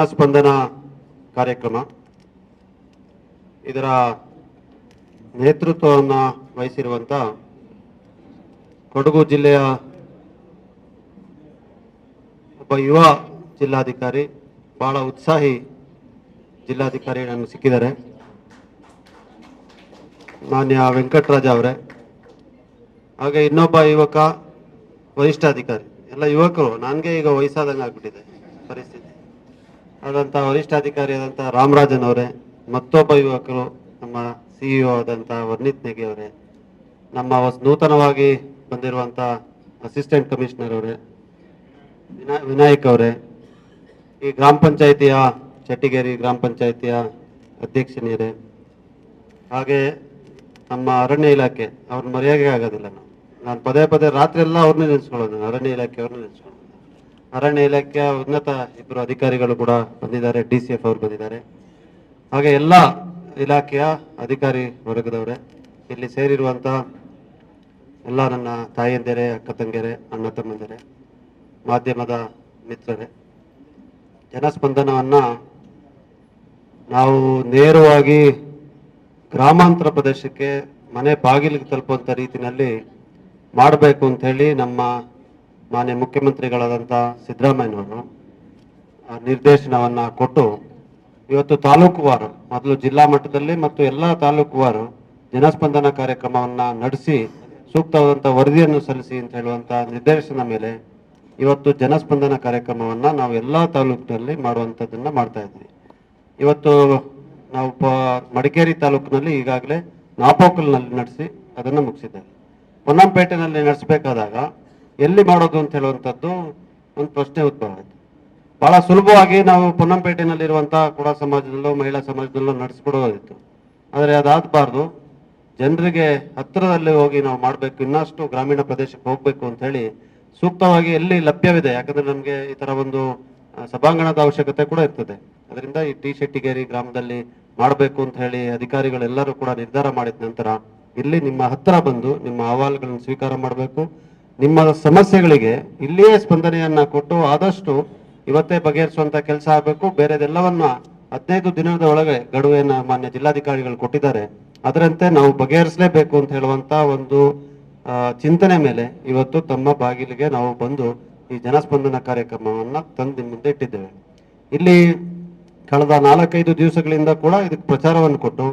ಜನಸ್ಪಂದನ ಕಾರ್ಯಕ್ರಮ. ಇದರ ನೇತೃತ್ವವನ್ನು ವಹಿಸಿರುವಂಥ ಕೊಡಗು ಜಿಲ್ಲೆಯ ಒಬ್ಬ ಯುವ ಜಿಲ್ಲಾಧಿಕಾರಿ, ಬಹಳ ಉತ್ಸಾಹಿ ಜಿಲ್ಲಾಧಿಕಾರಿ ನನಗೆ ಸಿಕ್ಕಿದ್ದಾರೆ. ಮಾನ್ಯ ವೆಂಕಟರಾಜ ಅವರೇ, ಹಾಗೆ ಇನ್ನೊಬ್ಬ ಯುವಕ ವರಿಷ್ಠಾಧಿಕಾರಿ. ಎಲ್ಲ ಯುವಕರು, ನನಗೆ ಈಗ ವಯಸ್ಸಾದಂಗೆ ಆಗ್ಬಿಟ್ಟಿದೆ ಪರಿಸ್ಥಿತಿ. ಆದಂಥ ವರಿಷ್ಠಾಧಿಕಾರಿ ಆದಂಥ ರಾಮರಾಜನ್ ಅವರೇ ಮತ್ತೊಬ್ಬ ಯುವಕರು ನಮ್ಮ ಸಿಇಒ ಆದಂಥ ವರ್ಣಿತ್ ನೆಗೆ ಅವರೇ, ನಮ್ಮ ನೂತನವಾಗಿ ಬಂದಿರುವಂಥ ಅಸಿಸ್ಟೆಂಟ್ ಕಮಿಷನರ್ ಅವರೇ, ವಿನಾ, ವಿನಾಯಕ್ ಅವರೇ, ಈ ಗ್ರಾಮ ಪಂಚಾಯಿತಿಯ ಚಟ್ಟಿಗೇರಿ ಗ್ರಾಮ ಪಂಚಾಯಿತಿಯ ಅಧ್ಯಕ್ಷನಿಯರೇ, ಹಾಗೆ ನಮ್ಮ ಅರಣ್ಯ ಇಲಾಖೆ, ಅವ್ರನ್ನ ಮರ್ಯಾದೆ ಆಗೋದಿಲ್ಲ ನಾವು. ನಾನು ಪದೇ ಪದೇ ರಾತ್ರಿ ಎಲ್ಲ ಅವ್ರನ್ನೇ ನೆನೆಸ್ಕೊಳ್ಳೋದು ನಾನು ಅರಣ್ಯ ಇಲಾಖೆ ಅವ್ರನ್ನ ನೆನೆಸ್ಕೊಳ್ಳೋದು. ಅರಣ್ಯ ಇಲಾಖೆಯ ಉನ್ನತ ಇಬ್ಬರು ಅಧಿಕಾರಿಗಳು ಕೂಡ ಬಂದಿದ್ದಾರೆ, ಡಿ ಸಿ ಎಫ್ ಅವರು ಬಂದಿದ್ದಾರೆ. ಹಾಗೆ ಎಲ್ಲ ಇಲಾಖೆಯ ಅಧಿಕಾರಿ ವರ್ಗದವರೇ, ಇಲ್ಲಿ ಸೇರಿರುವಂತಹ ಎಲ್ಲ ನನ್ನ ತಾಯಂದಿರೆ ಅಕ್ಕ ತಂಗಿಯರೇ, ಅಣ್ಣ ತಮ್ಮಂದಿರೆ, ಮಾಧ್ಯಮದ ಮಿತ್ರರೇ, ಜನಸ್ಪಂದನವನ್ನು ನಾವು ನೇರವಾಗಿ ಗ್ರಾಮಾಂತರ ಪ್ರದೇಶಕ್ಕೆ ಮನೆ ಬಾಗಿಲಿಗೆ ತಲುಪುವಂಥ ರೀತಿಯಲ್ಲಿ ಮಾಡಬೇಕು ಅಂತ ಹೇಳಿ ನಮ್ಮ ಮಾನ್ಯ ಮುಖ್ಯಮಂತ್ರಿಗಳಾದಂಥ ಸಿದ್ದರಾಮಯ್ಯನವರು ನಿರ್ದೇಶನವನ್ನು ಕೊಟ್ಟು ಇವತ್ತು ತಾಲೂಕುವಾರು ಮೊದಲು ಜಿಲ್ಲಾ ಮಟ್ಟದಲ್ಲಿ ಮತ್ತು ಎಲ್ಲ ತಾಲೂಕುವಾರು ಜನಸ್ಪಂದನ ಕಾರ್ಯಕ್ರಮವನ್ನು ನಡೆಸಿ ಸೂಕ್ತವಾದಂಥ ವರದಿಯನ್ನು ಸಲ್ಲಿಸಿ ಅಂತ ಹೇಳುವಂಥ ನಿರ್ದೇಶನ ಮೇಲೆ ಇವತ್ತು ಜನಸ್ಪಂದನ ಕಾರ್ಯಕ್ರಮವನ್ನು ನಾವು ಎಲ್ಲ ತಾಲೂಕಿನಲ್ಲಿ ಮಾಡುವಂಥದ್ದನ್ನು ಮಾಡ್ತಾ ಇದ್ವಿ. ಇವತ್ತು ನಾವು ಪ- ಮಡಿಕೇರಿ ತಾಲೂಕಿನಲ್ಲಿ ಈಗಾಗಲೇ ನಾಪೋಕಲ್ನಲ್ಲಿ ನಡೆಸಿ ಅದನ್ನು ಮುಗಿಸಿದ್ದೇವೆ. ಪೊನ್ನಂಪೇಟೆನಲ್ಲಿ ನಡೆಸಬೇಕಾದಾಗ ಎಲ್ಲಿ ಮಾಡೋದು ಅಂತ ಹೇಳುವಂಥದ್ದು ಒಂದು ಪ್ರಶ್ನೆ ಉದ್ಭವ ಆಯಿತು ಬಹಳ ಸುಲಭವಾಗಿ ನಾವು ಪೊನ್ನಂಪೇಟೆನಲ್ಲಿರುವಂಥ ಕುಡ ಸಮಾಜದಲ್ಲೋ, ಮಹಿಳಾ ಸಮಾಜದಲ್ಲೋ ನಡೆಸ್ಬಿಡೋದಿತ್ತು ಆದರೆ ಅದಾಗಬಾರ್ದು. ಜನರಿಗೆ ಹತ್ತಿರದಲ್ಲಿ ಹೋಗಿ ನಾವು ಮಾಡಬೇಕು, ಇನ್ನಷ್ಟು ಗ್ರಾಮೀಣ ಪ್ರದೇಶಕ್ಕೆ ಹೋಗಬೇಕು ಅಂತ ಹೇಳಿ ಸೂಕ್ತವಾಗಿ ಎಲ್ಲಿ ಲಭ್ಯವಿದೆ, ಯಾಕಂದ್ರೆ ನಮಗೆ ಈ ಥರ ಒಂದು ಸಭಾಂಗಣದ ಅವಶ್ಯಕತೆ ಕೂಡ ಇರ್ತದೆ. ಅದರಿಂದ ಈ ಟಿ ಶೆಟ್ಟಿಗೇರಿ ಗ್ರಾಮದಲ್ಲಿ ಮಾಡಬೇಕು ಅಂತ ಹೇಳಿ ಅಧಿಕಾರಿಗಳೆಲ್ಲರೂ ಕೂಡ ನಿರ್ಧಾರ ಮಾಡಿದ ನಂತರ ಇಲ್ಲಿ ನಿಮ್ಮ ಹತ್ತಿರ ಬಂದು ನಿಮ್ಮ ಅಹವಾಲುಗಳನ್ನು ಸ್ವೀಕಾರ ಮಾಡಬೇಕು. ನಿಮ್ಮ ಸಮಸ್ಯೆಗಳಿಗೆ ಇಲ್ಲಿಯೇ ಸ್ಪಂದನೆಯನ್ನ ಕೊಟ್ಟು ಆದಷ್ಟು ಇವತ್ತೇ ಬಗೆಹರಿಸುವಂತ ಕೆಲಸ ಆಗಬೇಕು. ಬೇರೆದೆಲ್ಲವನ್ನ ಹದಿನೈದು ದಿನದ ಒಳಗೆ ಗಡುವೆನ ಮಾನ್ಯ ಜಿಲ್ಲಾಧಿಕಾರಿಗಳು ಕೊಟ್ಟಿದ್ದಾರೆ. ಅದರಂತೆ ನಾವು ಬಗೆಹರಿಸಲೇಬೇಕು ಅಂತ ಹೇಳುವಂತ ಒಂದು ಚಿಂತನೆ ಮೇಲೆ ಇವತ್ತು ತಮ್ಮ ಬಾಗಿಲಿಗೆ ನಾವು ಬಂದು ಈ ಜನಸ್ಪಂದನ ಕಾರ್ಯಕ್ರಮವನ್ನ ತಂದು ಮುಂದೆ ಇಟ್ಟಿದ್ದೇವೆ. ಇಲ್ಲಿ ಕಳೆದ ನಾಲ್ಕೈದು ದಿವಸಗಳಿಂದ ಕೂಡ ಇದಕ್ಕೆ ಪ್ರಚಾರವನ್ನು ಕೊಟ್ಟು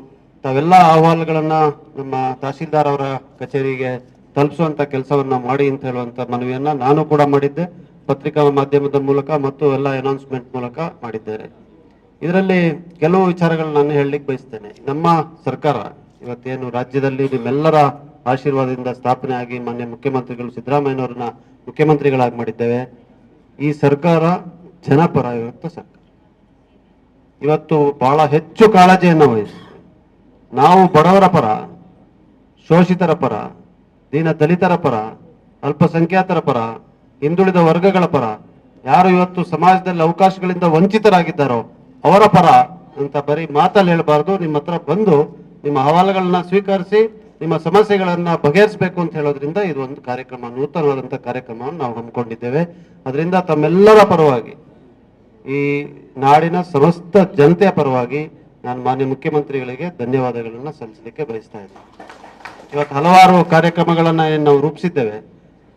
ತಾವೆಲ್ಲ ಅಹವಾಲುಗಳನ್ನ ನಮ್ಮ ತಹಸೀಲ್ದಾರ್ ಅವರ ಕಚೇರಿಗೆ ತಲುಪಿಸುವಂತ ಕೆಲಸವನ್ನ ಮಾಡಿ ಅಂತ ಹೇಳುವಂತ ಮನವಿಯನ್ನ ನಾನು ಕೂಡ ಮಾಡಿದ್ದೆ. ಪತ್ರಿಕಾ ಮಾಧ್ಯಮದ ಮೂಲಕ ಮತ್ತು ಎಲ್ಲ ಅನೌನ್ಸ್ಮೆಂಟ್ ಮೂಲಕ ಮಾಡಿದ್ದೇನೆ. ಇದರಲ್ಲಿ ಕೆಲವು ವಿಚಾರಗಳನ್ನ ನಾನು ಹೇಳಲಿಕ್ಕೆ ಬಯಸ್ತೇನೆ. ನಮ್ಮ ಸರ್ಕಾರ ಇವತ್ತೇನು ರಾಜ್ಯದಲ್ಲಿ ನಿಮ್ಮೆಲ್ಲರ ಆಶೀರ್ವಾದದಿಂದ ಸ್ಥಾಪನೆ ಆಗಿ ಮಾನ್ಯ ಮುಖ್ಯಮಂತ್ರಿಗಳು ಸಿದ್ದರಾಮಯ್ಯನವ್ರನ್ನ ಮುಖ್ಯಮಂತ್ರಿಗಳಾಗಿ ಮಾಡಿದ್ದೇವೆ. ಈ ಸರ್ಕಾರ ಜನಪರ ಇವತ್ತು ಸರ್ಕಾರ. ಇವತ್ತು ಬಹಳ ಹೆಚ್ಚು ಕಾಳಜಿಯನ್ನು ವಹಿಸಿ ನಾವು ಬಡವರ ಪರ, ಶೋಷಿತರ ಪರ ದೀನ ದಲಿತರ ಪರ, ಅಲ್ಪಸಂಖ್ಯಾತರ ಪರ, ಹಿಂದುಳಿದ ವರ್ಗಗಳ ಪರ, ಯಾರು ಇವತ್ತು ಸಮಾಜದಲ್ಲಿ ಅವಕಾಶಗಳಿಂದ ವಂಚಿತರಾಗಿದ್ದಾರೋ ಅವರ ಪರ ಅಂತ ಬರೀ ಮಾತಲ್ಲಿ ಹೇಳಬಾರ್ದು. ನಿಮ್ಮ ಹತ್ರ ಬಂದು ನಿಮ್ಮ ಅಹವಾಲುಗಳನ್ನ ಸ್ವೀಕರಿಸಿ, ನಿಮ್ಮ ಸಮಸ್ಯೆಗಳನ್ನ ಬಗೆಹರಿಸಬೇಕು ಅಂತ ಹೇಳೋದ್ರಿಂದ ಇದು ಒಂದು ಕಾರ್ಯಕ್ರಮ ನೂತನವಾದಂಥ ಕಾರ್ಯಕ್ರಮವನ್ನು ನಾವು ಹಮ್ಮಿಕೊಂಡಿದ್ದೇವೆ. ಅದರಿಂದ ತಮ್ಮೆಲ್ಲರ ಪರವಾಗಿ, ಈ ನಾಡಿನ ಸಮಸ್ತ ಜನತೆಯ ಪರವಾಗಿ ನಾನು ಮಾನ್ಯ ಮುಖ್ಯಮಂತ್ರಿಗಳಿಗೆ ಧನ್ಯವಾದಗಳನ್ನು ಸಲ್ಲಿಸಲಿಕ್ಕೆ ಬಯಸ್ತಾ ಇದ್ದೇನೆ. ಇವತ್ತು ಹಲವಾರು ಕಾರ್ಯಕ್ರಮಗಳನ್ನು ಏನು ನಾವು ರೂಪಿಸಿದ್ದೇವೆ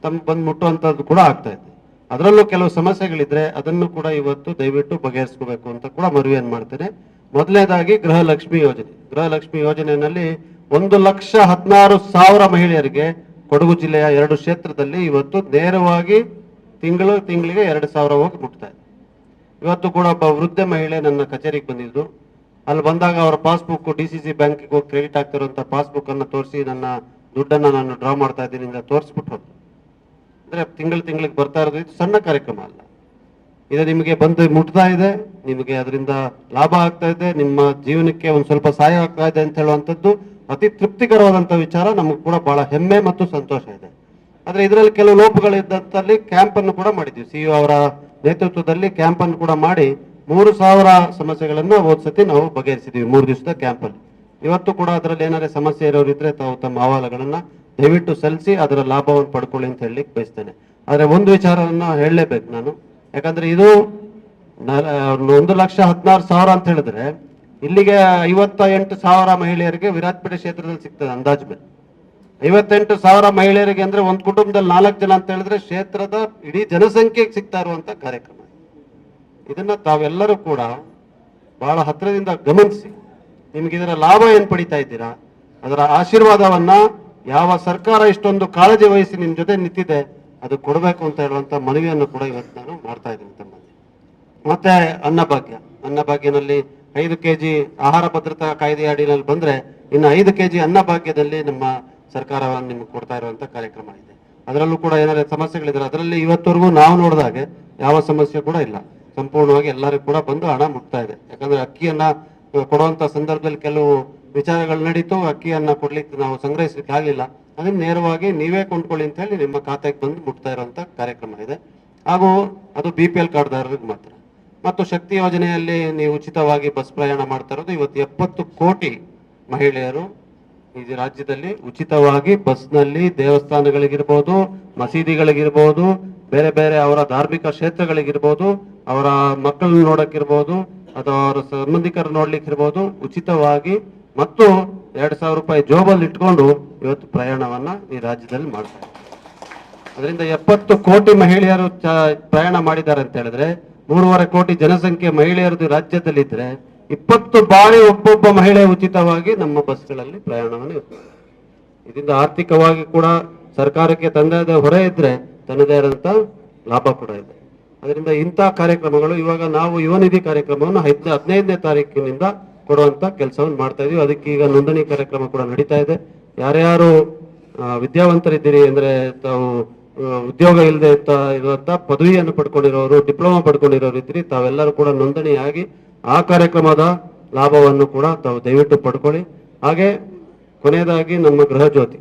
ತಮ್ಮ ಬಂದು ಮುಟ್ಟುವಂಥದ್ದು ಕೂಡ ಆಗ್ತಾ ಇದೆ. ಅದರಲ್ಲೂ ಕೆಲವು ಸಮಸ್ಯೆಗಳಿದ್ರೆ ಅದನ್ನು ಕೂಡ ಇವತ್ತು ದಯವಿಟ್ಟು ಬಗೆಹರಿಸ್ಕೋಬೇಕು ಅಂತ ಕೂಡ ಮನವಿಯನ್ನು ಮಾಡ್ತೇನೆ. ಮೊದಲನೇದಾಗಿ ಗೃಹಲಕ್ಷ್ಮಿ ಯೋಜನೆ. ಗೃಹಲಕ್ಷ್ಮಿ ಯೋಜನೆಯಲ್ಲಿ ಒಂದು ಲಕ್ಷ ಹದಿನಾರು ಸಾವಿರ ಮಹಿಳೆಯರಿಗೆ ಕೊಡಗು ಜಿಲ್ಲೆಯ ಎರಡು ಕ್ಷೇತ್ರದಲ್ಲಿ ಇವತ್ತು ನೇರವಾಗಿ ತಿಂಗಳು, ತಿಂಗಳಿಗೆ ಎರಡು ಸಾವಿರ ಹೋಗಿ ಮುಟ್ತಾ ಇದೆ. ಇವತ್ತು ಕೂಡ ಒಬ್ಬ ವೃದ್ಧ ಮಹಿಳೆ ನನ್ನ ಕಚೇರಿಗೆ ಬಂದಿದ್ದು. ಅಲ್ಲಿ ಬಂದಾಗ ಅವರ ಪಾಸ್ಬುಕ್ ಡಿ ಸಿ ಸಿ ಬ್ಯಾಂಕಿಗೆ ಹೋಗಿ ಕ್ರೆಡಿಟ್ ಪಾಸ್ಬುಕ್ ಅನ್ನು ತೋರಿಸಿ ನನ್ನ ದುಡ್ಡನ್ನ ನಾನು ಡ್ರಾ ಮಾಡ್ತಾ ಇದ್ದೀನಿ ಅಂತ ತೋರಿಸ್ಬಿಟ್ಟು ಹೋದ್ರು. ಅಂದ್ರೆ ತಿಂಗಳು ತಿಂಗಳಿಗೆ ಬರ್ತಾ ಇರೋದು ಇದು ಸಣ್ಣ ಕಾರ್ಯಕ್ರಮ ಅಲ್ಲ. ಇದು ನಿಮಗೆ ಬಂದು ಮುಟ್ತಾ ಇದೆ, ನಿಮಗೆ ಅದರಿಂದ ಲಾಭ ಆಗ್ತಾ ಇದೆ, ನಿಮ್ಮ ಜೀವನಕ್ಕೆ ಒಂದು ಸ್ವಲ್ಪ ಸಹಾಯ ಆಗ್ತಾ ಇದೆ ಅಂತ ಹೇಳುವಂಥದ್ದು ಅತಿ ತೃಪ್ತಿಕರವಾದಂಥ ವಿಚಾರ, ನಮಗೆ ಕೂಡ ಬಹಳ ಹೆಮ್ಮೆ ಮತ್ತು ಸಂತೋಷ ಇದೆ. ಆದರೆ ಇದರಲ್ಲಿ ಕೆಲವು ಲೋಪಗಳಿದ್ದಂತಲ್ಲಿ ಕ್ಯಾಂಪ್ ಅನ್ನು ಕೂಡ ಮಾಡಿದ್ವಿ. ಸಿ ಅವರ ನೇತೃತ್ವದಲ್ಲಿ ಕ್ಯಾಂಪ್ ಅನ್ನು ಕೂಡ ಮಾಡಿ ಮೂರು ಸಾವಿರ ಸಮಸ್ಯೆಗಳನ್ನು ಸತಿ ನಾವು ಬಗೆಹರಿಸಿದ್ದೀವಿ ಮೂರು ದಿವಸದ ಕ್ಯಾಂಪ್ ಅಲ್ಲಿ. ಇವತ್ತು ಕೂಡ ಅದರಲ್ಲಿ ಏನಾದ್ರೆ ಸಮಸ್ಯೆ ಇರೋರಿದ್ರೆ ತಾವು ತಮ್ಮ ಅಹವಾಲುಗಳನ್ನ ದಯವಿಟ್ಟು ಸಲ್ಲಿಸಿ ಅದರ ಲಾಭವನ್ನು ಪಡ್ಕೊಳ್ಳಿ ಅಂತ ಹೇಳಲಿಕ್ಕೆ ಬಯಸ್ತೇನೆ. ಆದರೆ ಒಂದು ವಿಚಾರವನ್ನ ಹೇಳಲೇಬೇಕು ನಾನು. ಯಾಕಂದ್ರೆ ಇದು ಒಂದು ಲಕ್ಷ ಹದಿನಾರು ಸಾವಿರ ಅಂತ ಹೇಳಿದ್ರೆ ಇಲ್ಲಿಗೆ ಐವತ್ತ ಎಂಟು ಸಾವಿರ ಮಹಿಳೆಯರಿಗೆ ವಿರಾಟ್ಪೇಟೆ ಕ್ಷೇತ್ರದಲ್ಲಿ ಸಿಗ್ತದೆ ಅಂದಾಜು ಮೇಲೆ. ಐವತ್ತೆಂಟು ಸಾವಿರ ಮಹಿಳೆಯರಿಗೆ ಅಂದ್ರೆ ಒಂದು ಕುಟುಂಬದಲ್ಲಿ ನಾಲ್ಕು ಜನ ಅಂತ ಹೇಳಿದ್ರೆ ಕ್ಷೇತ್ರದ ಇಡೀ ಜನಸಂಖ್ಯೆಗೆ ಸಿಗ್ತಾ ಇರುವಂತ ಕಾರ್ಯಕ್ರಮ. ಇದನ್ನ ತಾವೆಲ್ಲರೂ ಕೂಡ ಬಹಳ ಹತ್ತಿರದಿಂದ ಗಮನಿಸಿ. ನಿಮ್ಗೆ ಇದರ ಲಾಭ ಏನ್ ಪಡಿತಾ ಇದ್ದೀರಾ? ಅದರ ಆಶೀರ್ವಾದವನ್ನ ಯಾವ ಸರ್ಕಾರ ಇಷ್ಟೊಂದು ಕಾಳಜಿ ವಹಿಸಿ ನಿಮ್ ಜೊತೆ ನಿಂತಿದೆ, ಅದು ಕೊಡಬೇಕು ಅಂತ ಹೇಳುವಂತ ಮನವಿಯನ್ನು ಕೂಡ ಇವತ್ತು ನಾನು ಮಾಡ್ತಾ ಇದ್ದೀನಿ ತಮ್ಮಲ್ಲಿ ಮತ್ತೆ ಅನ್ನಭಾಗ್ಯ. ಅನ್ನಭಾಗ್ಯನಲ್ಲಿ ಐದು ಕೆಜಿ ಆಹಾರ ಭದ್ರತಾ ಕಾಯ್ದೆ ಅಡಿಯಲ್ಲಿ ಬಂದ್ರೆ ಇನ್ನು ಐದು ಕೆಜಿ ಅನ್ನಭಾಗ್ಯದಲ್ಲಿ ನಮ್ಮ ಸರ್ಕಾರ ನಿಮ್ಗೆ ಕೊಡ್ತಾ ಇರುವಂತ ಕಾರ್ಯಕ್ರಮ ಇದೆ. ಅದರಲ್ಲೂ ಕೂಡ ಏನಾದ್ರು ಸಮಸ್ಯೆಗಳಿದ್ರೆ ಅದರಲ್ಲಿ ಇವತ್ತವರೆಗೂ ನಾವು ನೋಡಿದಾಗೆ ಯಾವ ಸಮಸ್ಯೆ ಕೂಡ ಇಲ್ಲ. ಸಂಪೂರ್ಣವಾಗಿ ಎಲ್ಲರಿಗೂ ಕೂಡ ಬಂದು ಹಣ ಮುಟ್ತಾ ಇದೆ. ಯಾಕಂದ್ರೆ ಅಕ್ಕಿಯನ್ನ ಕೊಡುವಂತ ಸಂದರ್ಭದಲ್ಲಿ ಕೆಲವು ವಿಚಾರಗಳು ನಡೀತು, ಅಕ್ಕಿಯನ್ನ ಕೊಡ್ಲಿಕ್ಕೆ ನಾವು ಸಂಗ್ರಹಿಸ್ಲಿಕ್ಕೆ ಆಗಲಿಲ್ಲ. ಅದನ್ನ ನೇರವಾಗಿ ನೀವೇ ಕೊಂಡ್ಕೊಳ್ಳಿ ಅಂತ ಹೇಳಿ ನಿಮ್ಮ ಖಾತೆಗೆ ಬಂದು ಮುಟ್ತಾ ಇರುವಂತ ಕಾರ್ಯಕ್ರಮ ಇದೆ. ಹಾಗೂ ಅದು ಬಿ ಪಿ ಎಲ್ ಕಾರ್ಡ್ದಾರರಿಗೆ ಮಾತ್ರ. ಮತ್ತು ಶಕ್ತಿ ಯೋಜನೆಯಲ್ಲಿ ನೀವು ಉಚಿತವಾಗಿ ಬಸ್ ಪ್ರಯಾಣ ಮಾಡ್ತಾ ಇರೋದು ಇವತ್ತು ಎಪ್ಪತ್ತು ಕೋಟಿ ಮಹಿಳೆಯರು ಈ ರಾಜ್ಯದಲ್ಲಿ ಉಚಿತವಾಗಿ ಬಸ್ನಲ್ಲಿ ದೇವಸ್ಥಾನಗಳಿಗಿರ್ಬೋದು, ಮಸೀದಿಗಳಿಗಿರ್ಬೋದು, ಬೇರೆ ಬೇರೆ ಅವರ ಧಾರ್ಮಿಕ ಕ್ಷೇತ್ರಗಳಿಗಿರ್ಬೋದು ಅವರ ಮಕ್ಕಳನ್ನ ನೋಡಕ್ಕಿರ್ಬೋದು ಅಥವಾ ಅವರ ಸಂಬಂಧಿಕರು ನೋಡ್ಲಿಕ್ಕಿರ್ಬೋದು ಉಚಿತವಾಗಿ ಮತ್ತು ಎರಡ್ ಸಾವಿರ ರೂಪಾಯಿ ಜೋಬಲ್ಲಿ ಇಟ್ಕೊಂಡು ಇವತ್ತು ಪ್ರಯಾಣವನ್ನ ಈ ರಾಜ್ಯದಲ್ಲಿ ಮಾಡ್ತಾರೆ. ಅದರಿಂದ ಎಪ್ಪತ್ತು ಕೋಟಿ ಮಹಿಳೆಯರು ಪ್ರಯಾಣ ಮಾಡಿದ್ದಾರೆ ಅಂತ ಹೇಳಿದ್ರೆ, ಮೂರುವರೆ ಕೋಟಿ ಜನಸಂಖ್ಯೆ ಮಹಿಳೆಯರದು ರಾಜ್ಯದಲ್ಲಿದ್ರೆ ಇಪ್ಪತ್ತು ಬಾರಿ ಒಬ್ಬೊಬ್ಬ ಮಹಿಳೆ ಉಚಿತವಾಗಿ ನಮ್ಮ ಬಸ್ಗಳಲ್ಲಿ ಪ್ರಯಾಣವನ್ನು ಇದರಿಂದ ಆರ್ಥಿಕವಾಗಿ ಕೂಡ ಸರ್ಕಾರಕ್ಕೆ ತಂದೆಯಾದ ಹೊರೆ ಇದ್ರೆ ತನ್ನದೇ ಆದಂತ ಲಾಭ ಕೂಡ ಇದೆ. ಅದರಿಂದ ಇಂಥ ಕಾರ್ಯಕ್ರಮಗಳು, ಇವಾಗ ನಾವು ಯುವ ನಿಧಿ ಕಾರ್ಯಕ್ರಮವನ್ನು ಹೈದ್ ಹದಿನೈದನೇ ತಾರೀಕಿನಿಂದ ಕೊಡುವಂತ ಕೆಲಸವನ್ನು ಮಾಡ್ತಾ ಇದೀವಿ. ಅದಕ್ಕೆ ಈಗ ನೋಂದಣಿ ಕಾರ್ಯಕ್ರಮ ಕೂಡ ನಡೀತಾ ಇದೆ. ಯಾರ್ಯಾರು ವಿದ್ಯಾವಂತರಿದ್ದೀರಿ ಅಂದ್ರೆ ತಾವು ಉದ್ಯೋಗ ಇಲ್ಲದೆ ಇರುವಂತ ಪದವಿಯನ್ನು ಪಡ್ಕೊಂಡಿರೋರು, ಡಿಪ್ಲೊಮಾ ಪಡ್ಕೊಂಡಿರೋರು ಇದ್ರಿ ತಾವೆಲ್ಲರೂ ಕೂಡ ನೋಂದಣಿಯಾಗಿ ಆ ಕಾರ್ಯಕ್ರಮದ ಲಾಭವನ್ನು ಕೂಡ ತಾವು ದಯವಿಟ್ಟು ಪಡ್ಕೊಳ್ಳಿ. ಹಾಗೆ ಕೊನೆಯದಾಗಿ ನಮ್ಮ ಗೃಹ ಜ್ಯೋತಿ.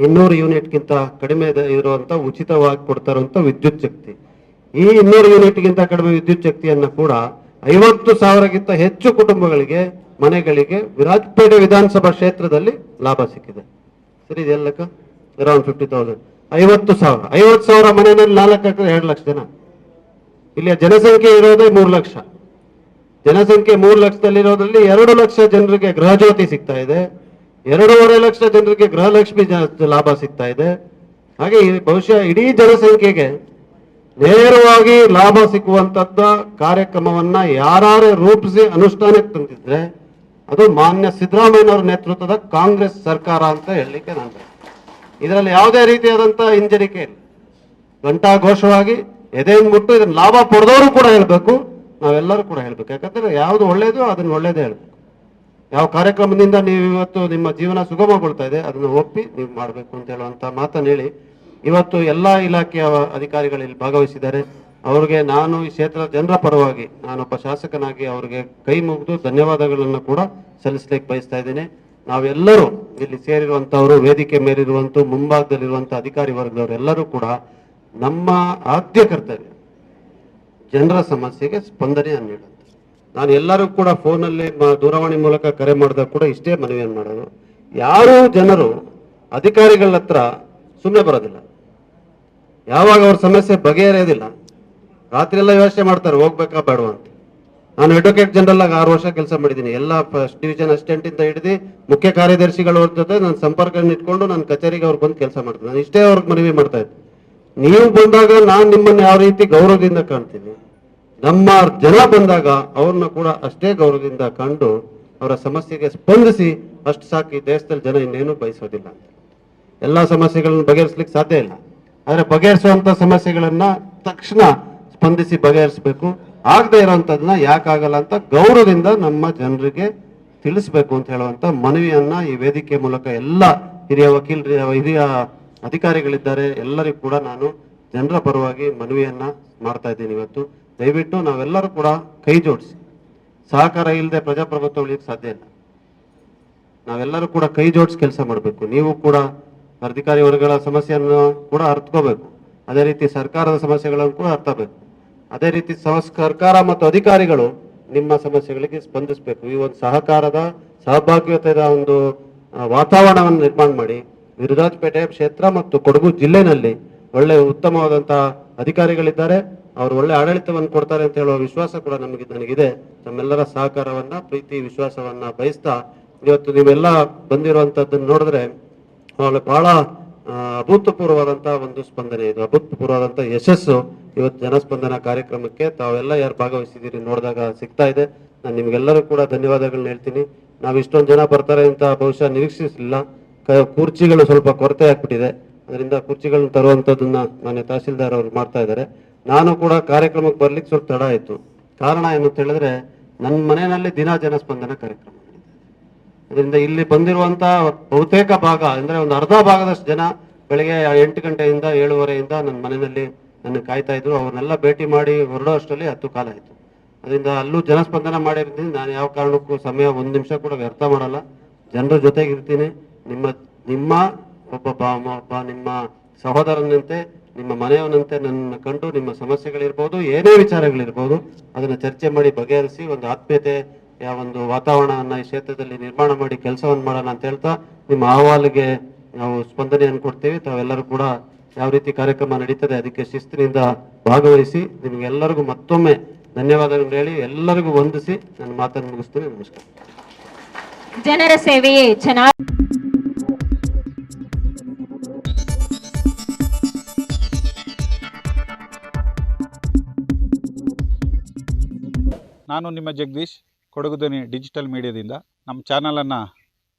ಇನ್ನೂರು ಯೂನಿಟ್ಗಿಂತ ಕಡಿಮೆ ಇರುವಂತ ಉಚಿತವಾಗಿ ಕೊಡ್ತಾ ಇರುವಂತ ವಿದ್ಯುತ್ ಶಕ್ತಿ. ಈ ಇನ್ನೂರು ಯೂನಿಟ್ಗಿಂತ ಕಡಿಮೆ ವಿದ್ಯುತ್ ಶಕ್ತಿಯನ್ನು ಕೂಡ ಐವತ್ತು ಸಾವಿರಕ್ಕಿಂತ ಹೆಚ್ಚು ಕುಟುಂಬಗಳಿಗೆ, ಮನೆಗಳಿಗೆ, ವಿರಾಜಪೇಟೆ ವಿಧಾನಸಭಾ ಕ್ಷೇತ್ರದಲ್ಲಿ ಲಾಭ ಸಿಕ್ಕಿದೆ. ಸರಿ ಇದೆಲ್ಲಕ್ಕ ಅರೌಂಡ್ ಫಿಫ್ಟಿ ತೌಸಂಡ್ ಐವತ್ತು ಸಾವಿರ. ಐವತ್ತು ಸಾವಿರ ಮನೆಯಲ್ಲಿ ನಾಲ್ಕು ಹಾಕಿದ್ರೆ ಎರಡು ಲಕ್ಷ ಜನ. ಇಲ್ಲಿಯ ಜನಸಂಖ್ಯೆ ಇರೋದೇ ಮೂರು ಲಕ್ಷ. ಜನಸಂಖ್ಯೆ ಮೂರು ಲಕ್ಷದಲ್ಲಿರೋದ್ರಲ್ಲಿ ಎರಡು ಲಕ್ಷ ಜನರಿಗೆ ಗೃಹ ಜ್ಯೋತಿ ಸಿಗ್ತಾ ಇದೆ. ಎರಡೂವರೆ ಲಕ್ಷ ಜನರಿಗೆ ಗೃಹಲಕ್ಷ್ಮಿ ಲಾಭ ಸಿಗ್ತಾ ಇದೆ. ಹಾಗೆ ಬಹುಶಃ ಇಡೀ ಜನಸಂಖ್ಯೆಗೆ ನೇರವಾಗಿ ಲಾಭ ಸಿಕ್ಕುವಂತದ್ದ ಕಾರ್ಯಕ್ರಮವನ್ನ ಯಾರೇ ರೂಪಿಸಿ ಅನುಷ್ಠಾನಕ್ಕೆ ತಂದಿದ್ರೆ ಅದು ಮಾನ್ಯ ಸಿದ್ದರಾಮಯ್ಯನವರ ನೇತೃತ್ವದ ಕಾಂಗ್ರೆಸ್ ಸರ್ಕಾರ ಅಂತ ಹೇಳಲಿಕ್ಕೆ ನಾನು. ಇದರಲ್ಲಿ ಯಾವುದೇ ರೀತಿಯಾದಂತ ಹಿಂಜರಿಕೆ ಇಲ್ಲ. ಘಂಟಾಘೋಷವಾಗಿ ಎದೆಯಿಂದ ಮುಟ್ಟು ಇದನ್ನ ಲಾಭ ಪಡೆದವರು ಕೂಡ ಹೇಳಬೇಕು, ನಾವೆಲ್ಲರೂ ಕೂಡ ಹೇಳ್ಬೇಕು. ಯಾಕಂದ್ರೆ ಯಾವುದು ಒಳ್ಳೇದು ಅದನ್ನ ಒಳ್ಳೇದೇ ಹೇಳಬೇಕು. ಯಾವ ಕಾರ್ಯಕ್ರಮದಿಂದ ನೀವು ಇವತ್ತು ನಿಮ್ಮ ಜೀವನ ಸುಗಮಗೊಳ್ತಾ ಇದೆ ಅದನ್ನು ಒಪ್ಪಿ ನೀವು ಮಾಡಬೇಕು ಅಂತ ಹೇಳುವಂತ ಮಾತನ್ನ ಹೇಳಿ ಇವತ್ತು ಎಲ್ಲ ಇಲಾಖೆಯ ಅಧಿಕಾರಿಗಳು ಇಲ್ಲಿ ಭಾಗವಹಿಸಿದ್ದಾರೆ. ಅವರಿಗೆ ನಾನು ಈ ಕ್ಷೇತ್ರದ ಜನರ ಪರವಾಗಿ ನಾನೊಬ್ಬ ಶಾಸಕನಾಗಿ ಅವರಿಗೆ ಕೈ ಮುಗಿದು ಧನ್ಯವಾದಗಳನ್ನು ಕೂಡ ಸಲ್ಲಿಸಲಿಕ್ಕೆ ಬಯಸ್ತಾ ಇದ್ದೇನೆ. ನಾವೆಲ್ಲರೂ ಇಲ್ಲಿ ಸೇರಿರುವಂಥವರು ವೇದಿಕೆ ಮೇಲಿರುವಂಥ ಮುಂಭಾಗದಲ್ಲಿರುವಂಥ ಅಧಿಕಾರಿ ವರ್ಗದವರೆಲ್ಲರೂ ಕೂಡ ನಮ್ಮ ಆದ್ಯ ಕರ್ತವ್ಯ ಜನರ ಸಮಸ್ಯೆಗೆ ಸ್ಪಂದನೆಯನ್ನು ನೀಡುತ್ತೆ ನಾನು ಎಲ್ಲರೂ ಕೂಡ ಫೋನಲ್ಲಿ ದೂರವಾಣಿ ಮೂಲಕ ಕರೆ ಮಾಡಿದಾಗ ಕೂಡ ಇಷ್ಟೇ ಮನವಿಯನ್ನು ಮಾಡೋದು. ಯಾರೂ ಜನರು ಅಧಿಕಾರಿಗಳ ಹತ್ರ ಸುಮ್ಮನೆ ಬರೋದಿಲ್ಲ. ಯಾವಾಗ ಅವ್ರ ಸಮಸ್ಯೆ ಬಗೆಹರಿಯೋದಿಲ್ಲ. ರಾತ್ರಿ ಎಲ್ಲ ಯೋಚನೆ ಮಾಡ್ತಾರೆ, ಹೋಗ್ಬೇಕಾ ಬೇಡವಾ ಅಂತ. ನಾನು ಅಡ್ವೊಕೇಟ್ ಜನರಲ್ ಆಗಿ ಆರು ವರ್ಷ ಕೆಲಸ ಮಾಡಿದ್ದೀನಿ. ಎಲ್ಲ ಫಸ್ಟ್ ಡಿವಿಷನ್ ಅಸಿಸ್ಟೆಂಟ್ ಇಂದ ಹಿಡಿದು ಮುಖ್ಯ ಕಾರ್ಯದರ್ಶಿಗಳ ಜೊತೆ ನಾನು ಸಂಪರ್ಕ ಇಟ್ಕೊಂಡು ನನ್ನ ಕಚೇರಿಗೆ ಅವ್ರು ಬಂದು ಕೆಲಸ ಮಾಡ್ತೀನಿ ನಾನು ಇಷ್ಟೇ ಅವ್ರಿಗೆ ಮನವಿ ಮಾಡ್ತಾ ಇದ್ದೆ. ನೀವು ಬಂದಾಗ ನಾನು ನಿಮ್ಮನ್ನು ಯಾವ ರೀತಿ ಗೌರವದಿಂದ ಕಾಣ್ತೀನಿ. ನಮ್ಮ ಜನ ಬಂದಾಗ ಅವ್ರನ್ನ ಕೂಡ ಅಷ್ಟೇ ಗೌರವದಿಂದ ಕಂಡು ಅವರ ಸಮಸ್ಯೆಗೆ ಸ್ಪಂದಿಸಿ ಅಷ್ಟು ಸಾಕು ಈ ದೇಶದಲ್ಲಿ ಜನ ಇನ್ನೇನು ಬಯಸೋದಿಲ್ಲ ಅಂತ. ಎಲ್ಲಾ ಸಮಸ್ಯೆಗಳನ್ನು ಬಗೆಹರಿಸ್ಲಿಕ್ಕೆ ಸಾಧ್ಯ ಇಲ್ಲ. ಆದ್ರೆ ಬಗೆಹರಿಸುವಂಥ ಸಮಸ್ಯೆಗಳನ್ನ ತಕ್ಷಣ ಸ್ಪಂದಿಸಿ ಬಗೆಹರಿಸಬೇಕು. ಆಗದೆ ಇರೋಂಥದ್ದನ್ನ ಯಾಕಾಗಲ್ಲ ಅಂತ ಗೌರವದಿಂದ ನಮ್ಮ ಜನರಿಗೆ ತಿಳಿಸ್ಬೇಕು ಅಂತ ಹೇಳುವಂಥ ಮನವಿಯನ್ನು ಈ ವೇದಿಕೆ ಮೂಲಕ ಎಲ್ಲ ಹಿರಿಯ ವಕೀಲರ ಹಿರಿಯ ಅಧಿಕಾರಿಗಳಿದ್ದಾರೆ. ಎಲ್ಲರಿಗೂ ಕೂಡ ನಾನು ಜನರ ಪರವಾಗಿ ಮನವಿಯನ್ನು ಮಾಡ್ತಾ ಇದ್ದೀನಿ ಇವತ್ತು. ದಯವಿಟ್ಟು ನಾವೆಲ್ಲರೂ ಕೂಡ ಕೈ ಜೋಡಿಸಿ. ಸಹಕಾರ ಇಲ್ಲದೆ ಪ್ರಜಾಪ್ರಭುತ್ವ ಉಳಿಯೋಕ್ಕೆ ಸಾಧ್ಯ ಇಲ್ಲ. ನಾವೆಲ್ಲರೂ ಕೂಡ ಕೈ ಜೋಡಿಸಿ ಕೆಲಸ ಮಾಡಬೇಕು. ನೀವು ಕೂಡ ಅಧಿಕಾರಿ ವರ್ಗಗಳ ಸಮಸ್ಯೆಯನ್ನು ಕೂಡ ಅರ್ಥಕೋಬೇಕು ಅದೇ ರೀತಿ ಸರ್ಕಾರದ ಸಮಸ್ಯೆಗಳನ್ನು ಕೂಡ ಅರ್ಥಬೇಕು. ಅದೇ ರೀತಿ ಸರ್ಕಾರ ಮತ್ತು ಅಧಿಕಾರಿಗಳು ನಿಮ್ಮ ಸಮಸ್ಯೆಗಳಿಗೆ ಸ್ಪಂದಿಸಬೇಕು. ಈ ಒಂದು ಸಹಕಾರದ ಸಹಭಾಗ್ಯತೆಯ ಒಂದು ವಾತಾವರಣವನ್ನು ನಿರ್ಮಾಣ ಮಾಡಿ. ವಿರುದಾಜಪೇಟೆ ಕ್ಷೇತ್ರ ಮತ್ತು ಕೊಡಗು ಜಿಲ್ಲೆನಲ್ಲಿ ಒಳ್ಳೆ ಉತ್ತಮವಾದಂತಹ ಅಧಿಕಾರಿಗಳಿದ್ದಾರೆ. ಅವರು ಒಳ್ಳೆ ಆಡಳಿತವನ್ನು ಕೊಡ್ತಾರೆ ಅಂತ ಹೇಳುವ ವಿಶ್ವಾಸ ಕೂಡ ನಮಗೆ, ನನಗಿದೆ. ತಮ್ಮೆಲ್ಲರ ಸಹಕಾರವನ್ನ, ಪ್ರೀತಿ, ವಿಶ್ವಾಸವನ್ನ ಬಯಸ್ತಾ ಇವತ್ತು ನೀವೆಲ್ಲ ಬಂದಿರುವಂತದ್ದನ್ನು ನೋಡಿದ್ರೆ ಬಹಳ ಆ, ಅಭೂತಪೂರ್ವವಾದಂತಹ ಒಂದು ಸ್ಪಂದನೆ ಇದು. ಅಭೂತಪೂರ್ವವಾದಂತಹ ಯಶಸ್ಸು ಇವತ್ತು ಜನಸ್ಪಂದನ ಕಾರ್ಯಕ್ರಮಕ್ಕೆ ತಾವೆಲ್ಲ ಯಾರು ಭಾಗವಹಿಸಿದ್ದೀರಿ ನೋಡಿದಾಗ ಸಿಗ್ತಾ ಇದೆ. ನಾನು ನಿಮ್ಗೆಲ್ಲರೂ ಕೂಡ ಧನ್ಯವಾದಗಳನ್ನ ಹೇಳ್ತೀನಿ. ನಾವು ಇಷ್ಟೊಂದು ಜನ ಬರ್ತಾರೆ ಅಂತ ಬಹುಶಃ ನಿರೀಕ್ಷಿಸಲಿಲ್ಲ. ಕುರ್ಚಿಗಳು ಸ್ವಲ್ಪ ಕೊರತೆ ಆಗ್ಬಿಟ್ಟಿದೆ. ಅದರಿಂದ ಕುರ್ಚಿಗಳನ್ನ ತರುವಂತದ್ದನ್ನ ಮಾನ್ಯ ತಹಸೀಲ್ದಾರ್ ಅವರು ಮಾಡ್ತಾ ಇದ್ದಾರೆ. ನಾನು ಕೂಡ ಕಾರ್ಯಕ್ರಮಕ್ಕೆ ಬರ್ಲಿಕ್ಕೆ ಸ್ವಲ್ಪ ತಡ ಆಯ್ತು. ಕಾರಣ ಏನು ಅಂತ ಹೇಳಿದ್ರೆ ನನ್ನ ಮನೆಯಲ್ಲಿ ದಿನ ಜನಸ್ಪಂದನ ಕಾರ್ಯಕ್ರಮ. ಅದರಿಂದ ಇಲ್ಲಿ ಬಂದಿರುವಂತ ಬಹುತೇಕ ಭಾಗ, ಅಂದ್ರೆ ಒಂದು ಅರ್ಧ ಭಾಗದಷ್ಟು ಜನ ಬೆಳಗ್ಗೆ ಎಂಟು ಗಂಟೆಯಿಂದ ಏಳುವರೆಯಿಂದ ನನ್ನ ಮನೆಯಲ್ಲಿ ನನ್ನ ಕಾಯ್ತಾ ಇದ್ರು. ಅವ್ರನ್ನೆಲ್ಲ ಭೇಟಿ ಮಾಡಿ ಹೊರಡೋ ಅಷ್ಟರಲ್ಲಿ ಹತ್ತು ಕಾಲ ಆಯ್ತು. ಅದರಿಂದ ಅಲ್ಲೂ ಜನಸ್ಪಂದನ ಮಾಡಿರ್ತೀನಿ. ನಾನು ಯಾವ ಕಾರಣಕ್ಕೂ ಸಮಯ ಒಂದು ನಿಮಿಷ ಕೂಡ ವ್ಯರ್ಥ ಮಾಡಲ್ಲ. ಜನರ ಜೊತೆಗಿರ್ತೀನಿ ನಿಮ್ಮ ನಿಮ್ಮ ಒಬ್ಬ ಒಬ್ಬ ನಿಮ್ಮ ಸಹೋದರನಂತೆ, ನಿಮ್ಮ ಮನೆಯವನಂತೆ ನನ್ನ ಕಂಡು ನಿಮ್ಮ ಸಮಸ್ಯೆಗಳಿರ್ಬೋದು, ಏನೇ ವಿಚಾರಗಳಿರ್ಬೋದು, ಅದನ್ನ ಚರ್ಚೆ ಮಾಡಿ ಬಗೆಹರಿಸಿ ಒಂದು ಆತ್ಮೀಯತೆ ಯಾವ ಒಂದು ವಾತಾವರಣವನ್ನ ಈ ಕ್ಷೇತ್ರದಲ್ಲಿ ನಿರ್ಮಾಣ ಮಾಡಿ ಕೆಲಸವನ್ನು ಮಾಡೋಣ ಅಂತ ಹೇಳ್ತಾ ನಿಮ್ಮ ಅಹವಾಲಿಗೆ ನಾವು ಸ್ಪಂದನೆಯನ್ನು ಕೊಡ್ತೀವಿ. ತಾವೆಲ್ಲರೂ ಕೂಡ ಯಾವ ರೀತಿ ಕಾರ್ಯಕ್ರಮ ನಡೀತದೆ ಅದಕ್ಕೆ ಶಿಸ್ತಿನಿಂದ ಭಾಗವಹಿಸಿ ನಿಮಗೆಲ್ಲರಿಗೂ ಮತ್ತೊಮ್ಮೆ ಧನ್ಯವಾದಗಳು ಹೇಳಿ ಎಲ್ಲರಿಗೂ ವಂದಿಸಿ ನನ್ನ ಮಾತನ್ನು ಮುಗಿಸ್ತೀನಿ. ನಮಸ್ಕಾರ. ಜನರ ಸೇವೆಯೇ ಚೆನ್ನಾಗಿ ನಾನು ನಿಮ್ಮ ಜಗದೀಶ್. ಕೊಡಗು ಧ್ವನಿ ಡಿಜಿಟಲ್ ಮೀಡಿಯಾದಿಂದ ನಮ್ಮ ಚಾನಲನ್ನು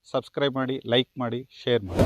ಸಬ್ಸ್ಕ್ರೈಬ್ ಮಾಡಿ ಲೈಕ್ ಮಾಡಿ ಶೇರ್ ಮಾಡಿ.